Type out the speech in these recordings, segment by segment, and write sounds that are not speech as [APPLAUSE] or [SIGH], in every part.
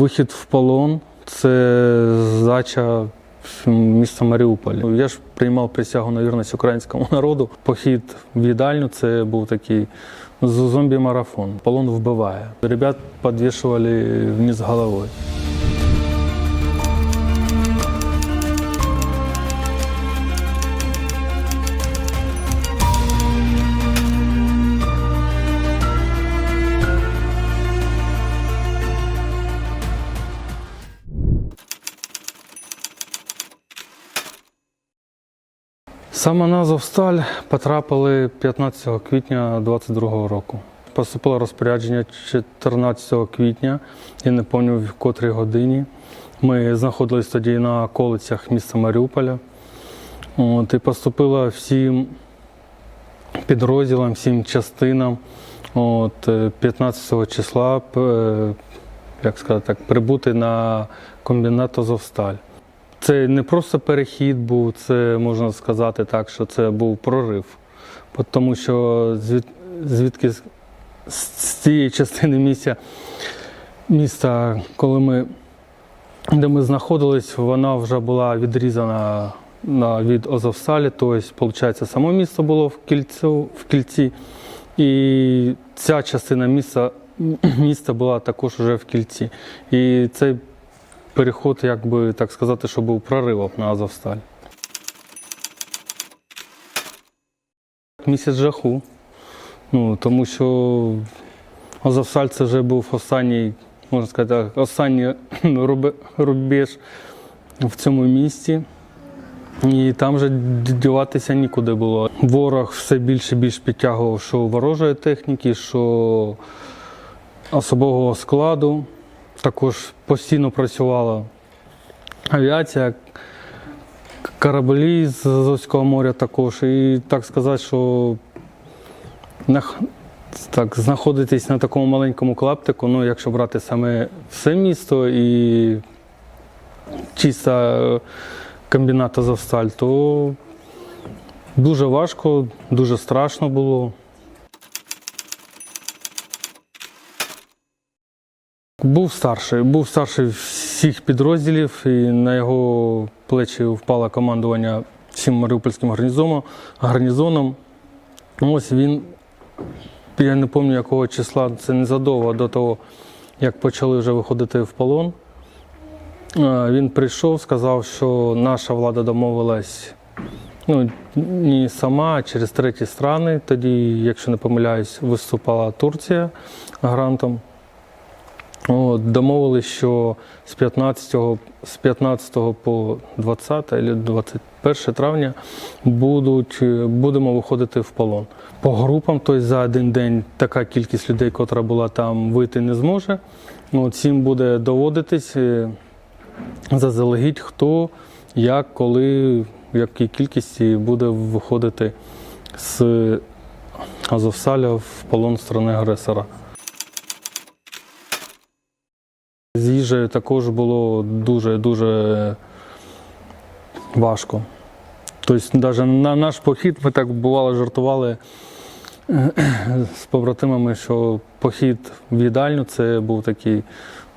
Вихід в полон це здача міста Маріуполь. Я ж приймав присягу на вірність українському [LAUGHS] народу. Похід в їдальню це був такий зомбі-марафон. Полон вбиває. Ребят підвішували вниз головою. Саме на Азовсталь потрапили 15 квітня 2022 року. Поступило розпорядження 14 квітня, я не пам'ятаю в котрій годині. Ми знаходились тоді на околицях міста Маріуполя. От, і поступило всім підрозділам, всім частинам. От, е, 15 числа е, як сказати так, прибути на комбінат Азовсталь. Це не просто перехід був, це можна сказати так, що це був прорив. Тому що звід, звідки з, з цієї частини місця, міста, коли ми, де ми знаходились, вона вже була відрізана на, від Азовсталі, тобто, виходить, само місто було в, кільцю, в кільці, і ця частина міста, міста була також вже в кільці. І цей переход, як би так сказати, що був проривом на Азовсталь. Місяць жаху. Ну, тому що Азовсталь це вже був останній, можна сказати, останній [CLEARS THROAT] рубеж в цьому місті. І там вже діватися нікуди було. Ворог все більше і більше підтягував, що ворожої техніки, що особового складу. Також постійно працювала авіація, кораблі з Азовського моря також. І так сказати, що так, знаходитись на такому маленькому клаптику, ну, якщо брати саме все місто і чисто е, комбінат Азовсталь, то дуже важко, дуже страшно було. Був старший, був старший всіх підрозділів, і на його плечі впало командування всім Маріупольським гарнізоном. гарнізоном. Ось він, я не пам'ятаю якого числа, це незадовго до того, як почали вже виходити в полон. Він прийшов, сказав, що наша влада домовилась ну, не сама, а через треті страни. Тоді, якщо не помиляюсь, виступала Турція грантом. От, домовились, що з 15, з 15 по 20 або 21 травня будуть, е, будемо виходити в полон. По групам, тобто за один день така кількість людей, котра була там, вийти не зможе. От, всім буде доводитись е, заздалегідь, хто, як, коли, в якій кількості буде виходити з Азовсаля в полон сторони агресора. З їжею також було дуже-дуже важко. Тобто, навіть на наш похід ми так бувало жартували з побратимами, що похід в їдальню це був такий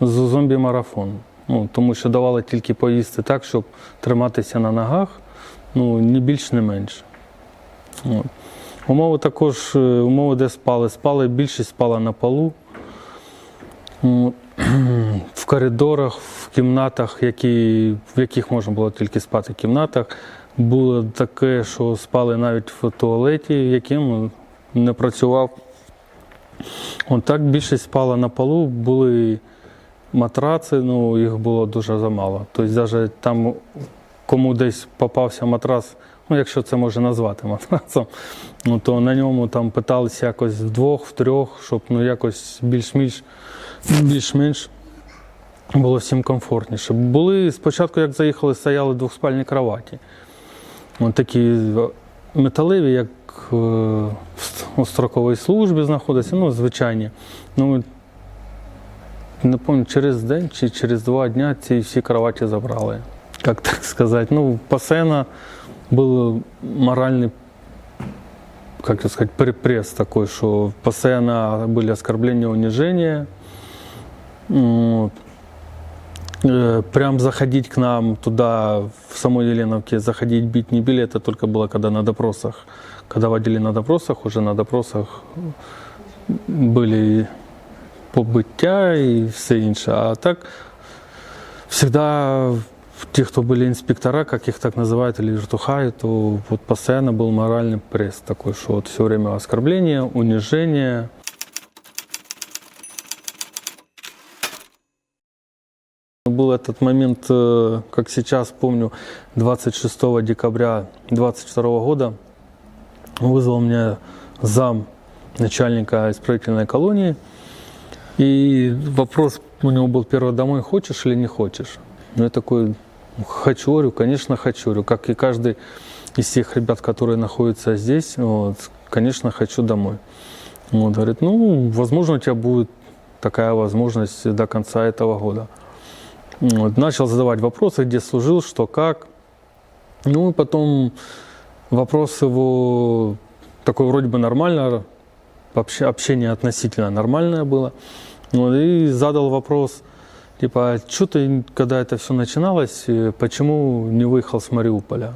зомбі-марафон. Ну, тому що давали тільки поїсти так, щоб триматися на ногах, ну, ні більш, не менше. Умови також, е, умови, де спали. Спали, більшість спала на полу. [CLEARS THROAT] В коридорах, в кімнатах, які, в яких можна було тільки спати в кімнатах. Було таке, що спали навіть в туалеті, яким не працював. От так більшість спала на полу, були матраци, ну їх було дуже замало. Тобто, навіть там кому десь попався матрас, ну якщо це можна назвати матрацом, ну, то на ньому там питалися якось вдвох, втрьох, щоб ну якось більш-менш більш-менш було всім комфортніше. Були спочатку, як заїхали, стояли двохспальні кроваті. От такі металеві, як е, у строковій службі знаходяться, ну, звичайні. Ну, не пам'ятаю, через день чи через два дні ці всі кроваті забрали. Як так сказати? Ну, постійно був моральний как сказать, пресс такой, что постоянно были оскорбления, унижения. Вот. Э, Прям заходить к нам туда, в самой Еленовке, заходить, бить не били, это только было когда на допросах. Когда водили на допросах, уже на допросах были побиття і все інше. А так всегда те, кто были инспектора, как их так называют, или вертухаи, то вот постоянно был моральный пресс такой, что вот все время оскорбления, унижение. Был этот момент, э, как сейчас помню, 26 декабря 22 года вызвал меня зам начальника исправительной колонии. И вопрос у него был первый домой, хочешь или не хочешь? Ну, я такой, хочу, говорю, конечно, хочу. Говорю, как и каждый из тех ребят, которые находятся здесь, вот, конечно, хочу домой. Вот, говорит, ну, возможно, у тебя будет такая возможность до конца этого года. Вот, начал задавать вопросы, где служил, что как. Ну, и потом вопрос его такой вроде бы нормально, обще- общение относительно нормальное было. Вот, и задал вопрос, типа, что ты, когда это все начиналось, э, почему не выехал с Мариуполя?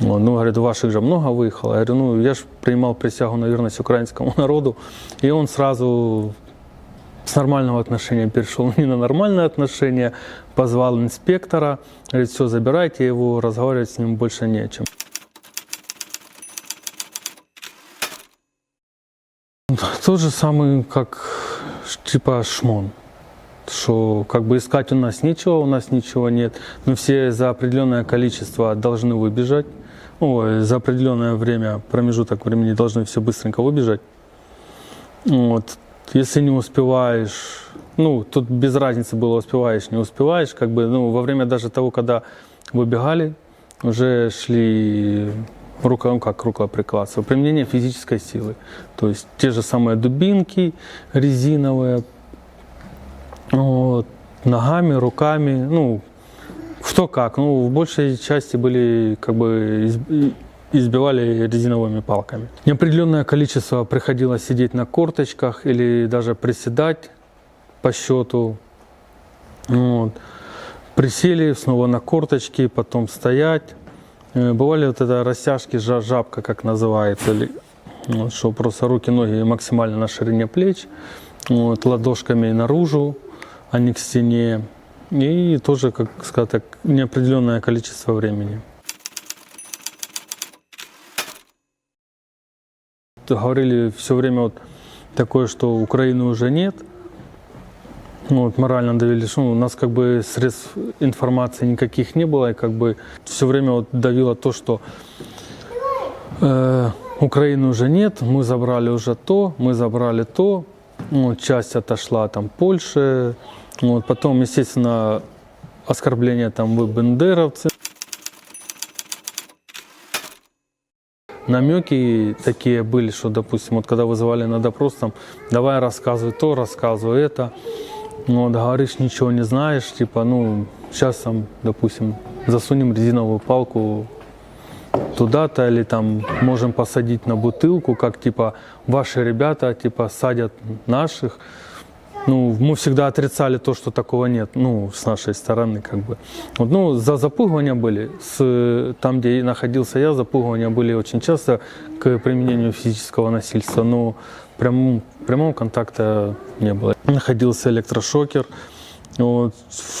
Вот, ну, говорит, ваших же много выехало. Я говорю, ну, я же принимал присягу на верность украинскому народу. И он сразу с нормального отношения перешел не на нормальное отношение, позвал инспектора, говорит, все, забирайте его, разговаривать с ним больше не о чем. Тот же самый, как типа шмон. Что как бы искать у нас нечего, у нас ничего нет. Мы все за определенное количество должны выбежать. Ой, за определенное время, промежуток времени должны все быстренько выбежать. Вот. Если не успеваешь, ну, тут без разницы было, успеваешь, не успеваешь, как бы, ну, во время даже того, когда выбегали, уже шли рука, ну, как рукоприкладство, применение физической силы. То есть те же самые дубинки резиновые, вот, ногами, руками, ну, кто как. Ну, в большей части были, как бы, избивали резиновыми палками. Неопределенное количество приходилось сидеть на корточках или даже приседать по счету. Вот. Присели снова на корточки, потом стоять. Э, Бывали вот это растяжки, жа- жабка, как называется, или, вот, что просто руки, ноги максимально на ширине плеч, вот, ладошками наружу, а не к стене. И тоже, как сказать так, неопределенное количество времени. Говорили все время вот такое, что Украины уже нет. Ну, вот морально давили, что у нас как бы средств информации никаких не было, и как бы все время вот давило то, что э, Украины уже нет, мы забрали уже то, мы забрали то, ну, часть отошла там Польше, вот, потом, естественно, оскорбления там вы бендеровцы. Намеки такие были, что, допустим, вот когда вызывали на допрос, там, давай рассказывай то, рассказывай это, ну, вот, говоришь, ничего не знаешь, типа, ну, сейчас там, допустим, засунем резиновую палку туда-то, или там можем посадить на бутылку, как, типа, ваши ребята, типа, садят наших, ну, мы всегда отрицали то, что такого нет, ну, с нашей стороны, как бы. Вот, ну, за запугивания были, с, там, где находился я, запугивания были очень часто к применению физического насильства, но прям, прямого контакта не было. Находился электрошокер, вот,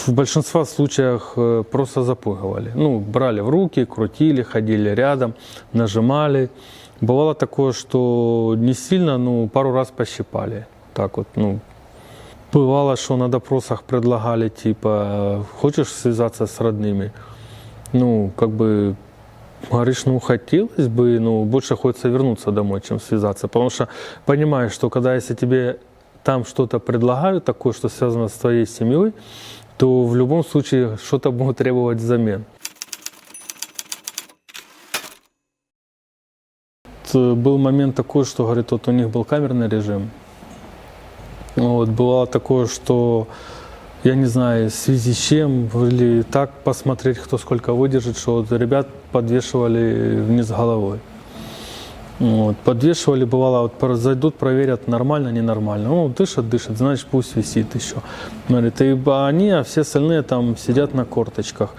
в большинстве случаев э, просто запугивали. Ну, брали в руки, крутили, ходили рядом, нажимали. Бывало такое, что не сильно, ну, пару раз пощипали. Так вот, ну, Бывало, что на допросах предлагали, типа, хочешь связаться с родными? Ну, как бы, говоришь, ну, хотелось бы, но больше хочется вернуться домой, чем связаться. Потому что понимаешь, что когда если тебе там что-то предлагают, такое, что связано с твоей семьей, то в любом случае что-то будут требовать взамен. Был момент такой, что, говорит, вот у них был камерный режим, вот, бывало такое, что я не знаю, в связи с чем, или так посмотреть, кто сколько выдержит, что вот ребят подвешивали вниз головой. Вот, подвешивали, бывало, вот зайдут, проверят, нормально, ненормально. Ну, дышит, дышит, значит, пусть висит еще. Говорит, и они, а все остальные там сидят на корточках.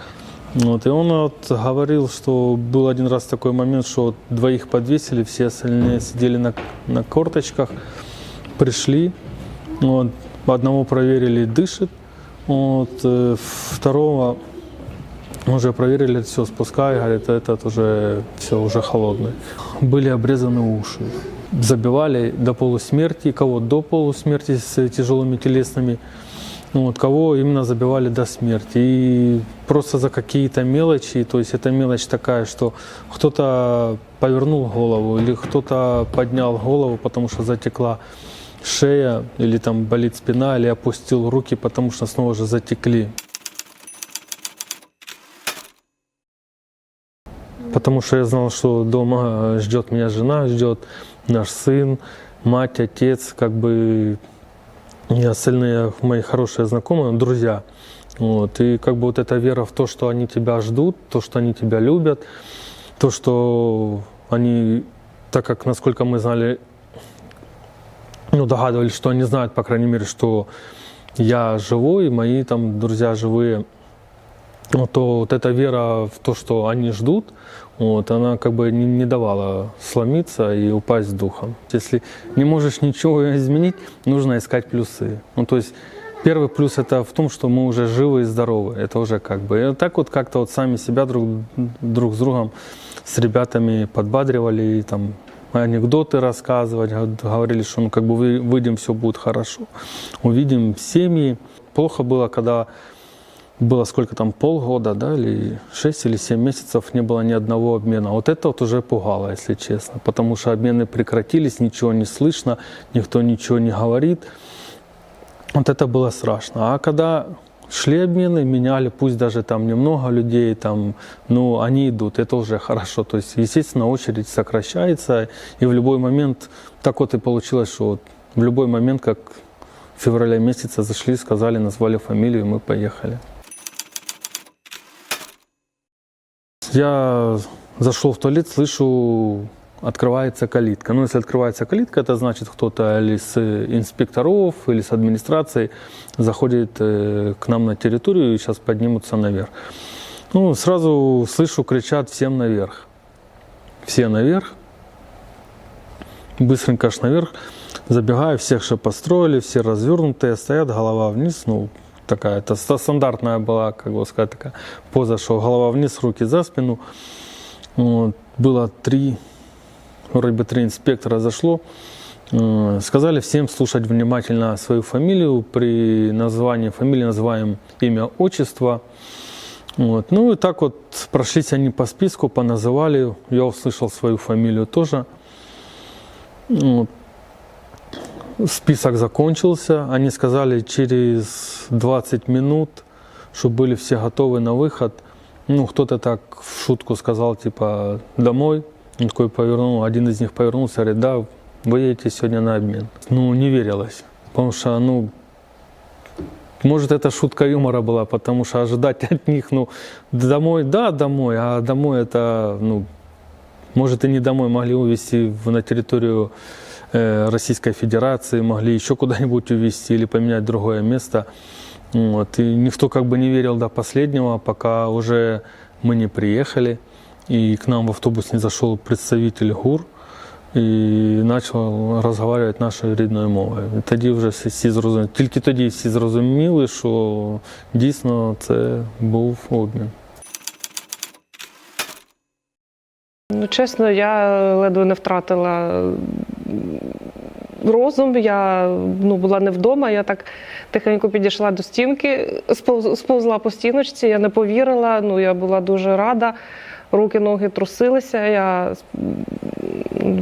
Вот, и он вот говорил, что был один раз такой момент, что вот двоих подвесили, все остальные сидели на, на корточках, пришли, вот, одного проверили, дышит, вот, э, второго уже проверили, все, спускай, говорит, этот уже все, уже холодный. Были обрезаны уши. Забивали до полусмерти, кого до полусмерти с тяжелыми телесными, ну, вот, кого именно забивали до смерти. И просто за какие-то мелочи, то есть это мелочь такая, что кто-то повернул голову или кто-то поднял голову, потому что затекла шея, или там болит спина, или опустил руки, потому что снова же затекли. Потому что я знал, что дома ждет меня жена, ждет наш сын, мать, отец, как бы и остальные мои хорошие знакомые, друзья. Вот. И как бы вот эта вера в то, что они тебя ждут, то, что они тебя любят, то, что они, так как, насколько мы знали, ну, догадывались, что они знают, по крайней мере, что я живой, мои там друзья живые, ну, то вот эта вера в то, что они ждут, вот, она как бы не, не давала сломиться и упасть духом. Если не можешь ничего изменить, нужно искать плюсы. Ну, то есть первый плюс это в том, что мы уже живы и здоровы. Это уже как бы. И так вот как-то вот сами себя друг, друг с другом, с ребятами подбадривали, и там анекдоты рассказывать, говорили, что ну, как бы вы, выйдем, все будет хорошо. Увидим семьи. Плохо было, когда было сколько там, полгода, да, или 6 или 7 месяцев не было ни одного обмена. Вот это вот уже пугало, если честно, потому что обмены прекратились, ничего не слышно, никто ничего не говорит. Вот это было страшно. А когда шли обмены, меняли, пусть даже там немного людей, там, ну, они идут, это уже хорошо. То есть, естественно, очередь сокращается, и в любой момент, так вот и получилось, что вот в любой момент, как в феврале месяце зашли, сказали, назвали фамилию, и мы поехали. Я зашел в туалет, слышу, открывается калитка. Ну, если открывается калитка, это значит, кто-то или с инспекторов, или с администрации заходит э, к нам на территорию и сейчас поднимутся наверх. Ну, сразу слышу, кричат всем наверх. Все наверх. Быстренько аж наверх. Забегаю, всех же построили, все развернутые, стоят, голова вниз. Ну, такая, это ста- стандартная была, как бы сказать, такая поза, что голова вниз, руки за спину. Вот. Было три, вроде бы три инспектора зашло. Э, Сказали всем слушать внимательно свою фамилию. При названии фамилии называем имя, отчество. Вот. Ну и так вот прошлись они по списку, поназывали. Я услышал свою фамилию тоже. Вот. Список закончился. Они сказали через 20 минут, чтобы были все готовы на выход. Ну, кто-то так в шутку сказал, типа, домой. Такой повернул, один из них повернулся, говорит, да, вы едете сегодня на обмен. Ну, не верилось, потому что, ну, может, это шутка юмора была, потому что ожидать от них, ну, домой, да, домой, а домой это, ну, может, и не домой могли увезти на территорию э, Российской Федерации, могли еще куда-нибудь увезти или поменять другое место. Вот. И никто как бы не верил до последнего, пока уже мы не приехали. И к нам в автобус не зашел представитель ГУР і почав розмовляти нашою рідною мовою. І тоді вже всі- зрозуміли. Тільки тоді всі зрозуміли, що дійсно це був обмін. Ну, чесно, я ледве не втратила розум. Я ну, була не вдома. Я так тихенько підійшла до стінки, сповз- сповзла по стіночці, я не повірила. Ну, я була дуже рада. Руки, ноги трусилися. Я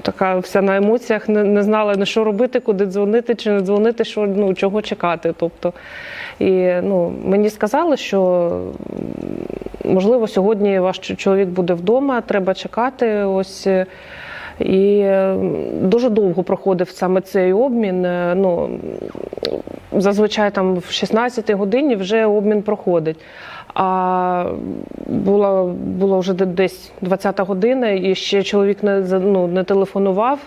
така вся на емоціях, не, не знала, на що робити, куди дзвонити чи не дзвонити, що, ну, чого чекати. Тобто, і ну, мені сказали, що можливо, сьогодні ваш чоловік буде вдома, треба чекати. Ось е, І е, дуже довго проходив саме цей обмін. Е, Ну, зазвичай там в 16 годині вже обмін проходить. А була, була вже десь 20 година, і ще чоловік не, ну, не телефонував.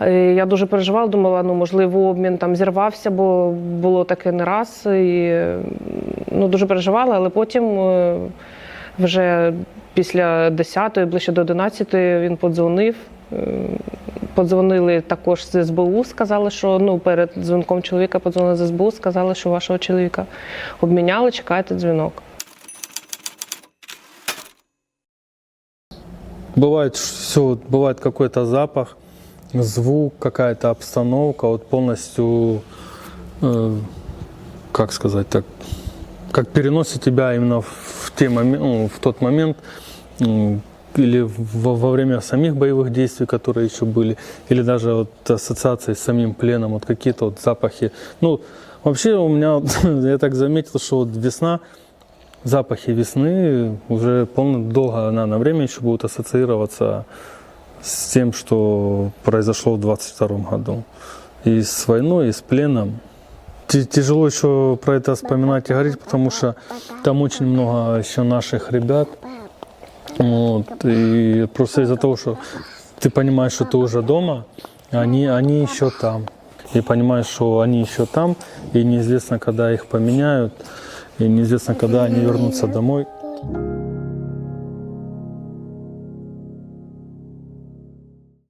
Е, Я дуже переживала, думала, ну можливо, обмін там зірвався, бо було таке не раз. І ну, дуже переживала, але потім вже після 10-ї, ближче до 11-ї він подзвонив. Е, Подзвонили також з СБУ, сказали, що ну перед дзвінком чоловіка подзвонили з СБУ, сказали, що вашого чоловіка обміняли, чекайте дзвінок. Бывает все, бывает какой-то запах, звук, какая-то обстановка, вот полностью, э, как сказать так, как переносит тебя именно в, те момен- ну, в тот момент, м, или во, во время самих боевых действий, которые еще были, или даже вот ассоциации с самим пленом, вот какие-то вот запахи. Ну, вообще у меня, [LAUGHS] я так заметил, что вот весна, запахи весны уже полно долго она на время еще будут ассоциироваться с тем, что произошло в 22 году. И с войной, и с пленом. Тяжело еще про это вспоминать и говорить, потому что там очень много еще наших ребят. Вот, и просто из-за того, что ты понимаешь, что ты уже дома, они, они еще там. И понимаешь, что они еще там, и неизвестно, когда их поменяют, и неизвестно, когда они вернутся домой.